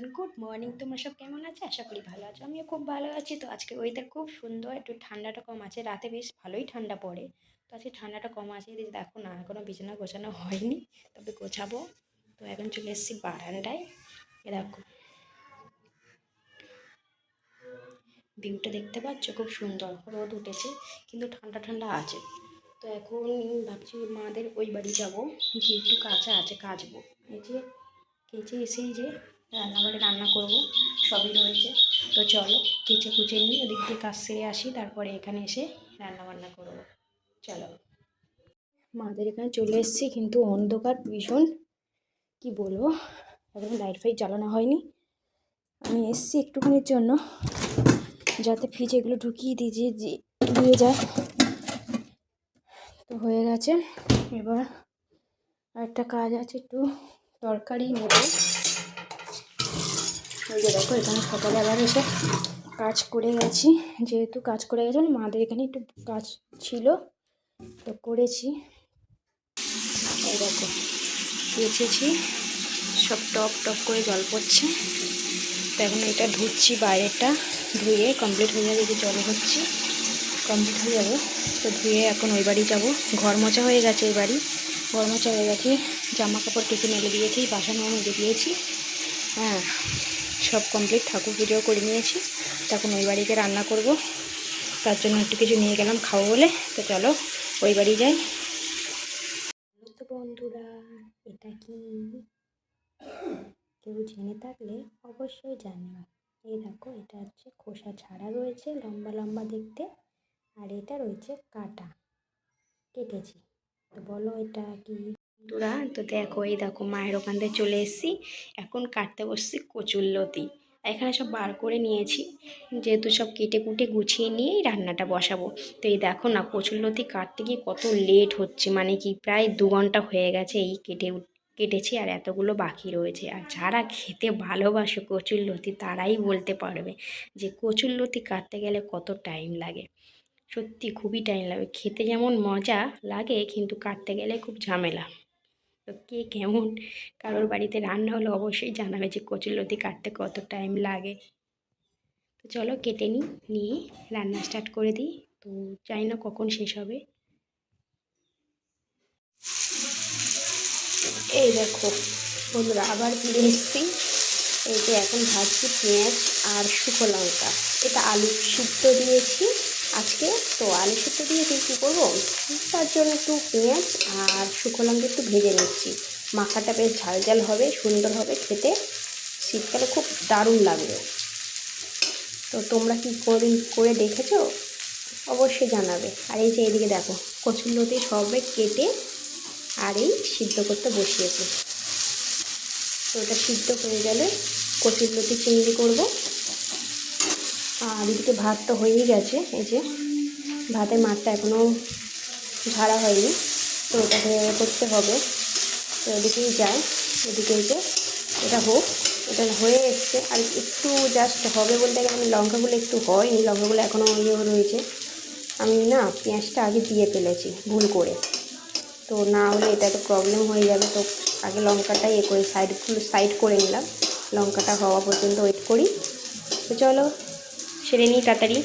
Everyone good morning তোমরা সব কেমন আছে? আশা করি ভালো আছো। আমিও খুব ভালো আছি। তো আজকে ওয়েদার খুব সুন্দর। একটু ঠান্ডাটা কম আছে। রাতে বেশ ভালোই ঠান্ডা পড়ে। তো আজকে ঠান্ডাটা কম আছে। দেখো, না এখনও বিছানা গোছানো হয়নি। তবে গোছাবো। তো এখন চলে এসেছি বারান্দায়। দেখো। ভিউটা দেখতে পাচ্ছ? খুব সুন্দর। রোদ উঠেছে, কিন্তু ঠান্ডা ঠান্ডা আছে। তো এখন ভাবছি মাদের ওই বাড়ি যাব। যে একটু কাঁচা আছে, কাচবো। এই যে কেচে এসেই যে রান্নাঘরে রান্না করব, সবই রয়েছে। তো চলো, কেচে কুচে নিই ওদিক দিয়ে কাজ সেরে আসি, তারপরে এখানে এসে রান্না বান্না করব। চলো। মাদের এখানে চলে এসেছি, কিন্তু অন্ধকার ভীষণ, কি বলব? এখন লাইট ফাইট জ্বালানো হয়নি। আমি এসছি একটুখানির জন্য, যাতে ফ্রিজে এগুলো ঢুকিয়ে দিয়ে দিয়ে যায়। তো হয়ে গেছে। এবার একটা কাজ আছে, একটু তরকারি নেব। ওই যে দেখো, এখানে সকালে আবার এসে কাজ করে গেছি। যেহেতু কাজ করে গেছে মাদের এখানে একটু কাজ ছিল, তো করেছি। এই দেখো, বেছেছি, সব টপ টপ করে জল পড়ছে। তো এখন এটা ধুচ্ছি বাইরেটা ধুয়ে কমপ্লিট হয়ে যাবে যে জল হচ্ছে কমপ্লিট হয়ে যাবে। তো ধুয়ে এখন ওই বাড়ি যাব। ঘর মোচা হয়ে গেছে এই বাড়ি। ঘর মোচা হয়ে গেছে, জামা কাপড় কেটে মেলে দিয়েছি বাসনও মেলে দিয়েছি। হ্যাঁ সব কমপ্লিট ঠাকুর পুজোও করে নিয়েছি। তখন ওই বাড়িতে রান্না করব। তার জন্য একটু কিছু নিয়ে গেলাম খাব বলে। তো চলো, ওই বাড়ি যাই। তো বন্ধুরা, এটা কি? কেউ জেনে থাকলে অবশ্যই জানিও। এই দেখো, এটা হচ্ছে খোসা ছাড়া রয়েছে লম্বা লম্বা দেখতে, আর এটা রয়েছে কাটা। কেটেছি। তো বলো এটা কি? বন্ধুরা, তো দেখো, এই দেখো, মায়ের ওখান থেকে চলে এসেছি। এখন কাটতে বসছি কচুরলতি এখানে সব বার করে নিয়েছি। যেহেতু সব কেটে কুটে গুছিয়ে নিয়েই রান্নাটা বসাবো। তো এই দেখো না কচুরলতি কাটতে গিয়ে কত লেট হচ্ছে। মানে কি, প্রায় দু ঘণ্টা হয়ে গেছে এই কেটে কেটেছি, আর এতগুলো বাকি রয়েছে। আর যারা খেতে ভালোবাসে কচুরলতি তারাই বলতে পারবে যে কচুরলতি কাটতে গেলে কত টাইম লাগে। সত্যি খুবই টাইম লাগে। খেতে যেমন মজা লাগে, কিন্তু কাটতে গেলে খুব ঝামেলা। তো কে কেমন? কারোর বাড়িতে রান্না হলে অবশ্যই জানাবে যে কচুরলতি কাটতে কত টাইম লাগে। তো চলো কেটে নিই, নিয়ে রান্না স্টার্ট করে দিই। তো জানি না কখন শেষ হবে। এই দেখো, বন্ধুরা আবার ফিরে এসছি। এই যে এখন ভাজছি পেঁয়াজ আর শুকো লঙ্কা। এটা আলু সিদ্ধ দিয়েছি। আজকে তো আলু সিদ্ধ দিয়েছি কী করব? তার জন্য একটু পেঁয়াজ আর শুকো লঙ্কা একটু ভেজে নিচ্ছি। মাখাটা বেশ ঝাল ঝাল হবে, সুন্দর হবে, খেতে শীতকালে খুব দারুণ লাগবে। তো তোমরা কি করে করে দেখেছ? অবশ্যই জানাবে। আর এই যে এদিকে দেখো, কচুরলতি সবে কেটে আর এই সিদ্ধ করতে বসিয়েছি। তো ওটা সিদ্ধ হয়ে গেলে কচুরলতি চিংড়ি করব। আর এদিকে ভাত তো হয়েই গেছে, এই যে ভাতের মাঠটা এখনও ঝাড়া হয়নি, তো ওটাকে করতে হবে। তো এদিকেই যায় এদিকে যে এটা হোক, এটা হয়ে এসছে, আর একটু জাস্ট হবে বলতে গেলে আমি লঙ্কাগুলো একটু হয়নি, লঙ্কাগুলো এখনও ইয়ে রয়েছে। আমি না পেঁয়াজটা আগে দিয়ে ফেলেছি, ভুল করে। তো না হলে এটা তো প্রবলেম হয়ে যাবে, তো আগে লঙ্কাটা ইয়ে করে সাইডগুলো সাইড করে নিলাম। লঙ্কাটা হওয়া পর্যন্ত ওয়েট করি। তো চলো সেরে নিই তাড়াতাড়ি।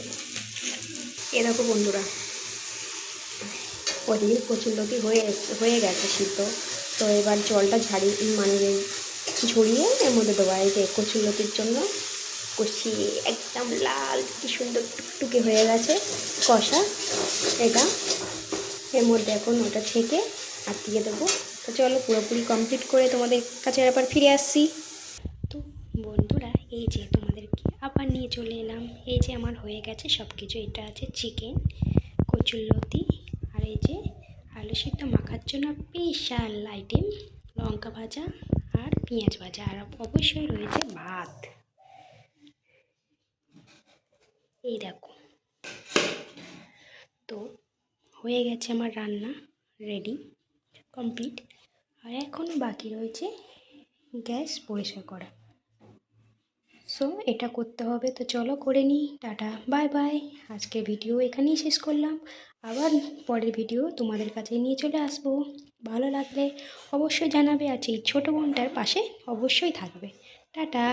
এ দেখো বন্ধুরা ওদিকে কচুরলতি হয়ে হয়ে গেছে সিদ্ধ তো এবার জলটা ঝাড়ি মানে ঝরিয়ে এর মধ্যে দেবো। এই যে কচুরলতির জন্য কষিয়ে একদম লাল, কি সুন্দর টুকটুকে হয়ে গেছে কষা। এটা এর মধ্যে এখন ওটা আর দিয়ে দেবো। তো চলো পুরোপুরি কমপ্লিট করে তোমাদের কাছে আবার ফিরে আসছি। বন্ধুরা, এই যে তোমাদেরকে আবার নিয়ে চলে এলাম। এই যে আমার হয়ে গেছে সব কিছু এটা আছে চিকেন কচুরলতি আর এই যে আলু সিদ্ধ মাখার জন্য স্পেশাল আইটেম লঙ্কা ভাজা আর পেঁয়াজ ভাজা। আর অবশ্যই রয়েছে ভাত। এই দেখো। তো হয়ে গেছে আমার রান্না রেডি কমপ্লিট আর এখনও বাকি রয়েছে গ্যাস পরিষ্কার করা। সো এটা করতে হবে। তো চলো করে নিই। Tata, bye bye. আজকে ভিডিও এখানেই শেষ করলাম। আবার পরের ভিডিও তোমাদের কাছে নিয়ে চলে আসব। ভালো লাগলে অবশ্যই জানাবে আর এই ছোটো বোনটার পাশে অবশ্যই থাকবে। টাটা।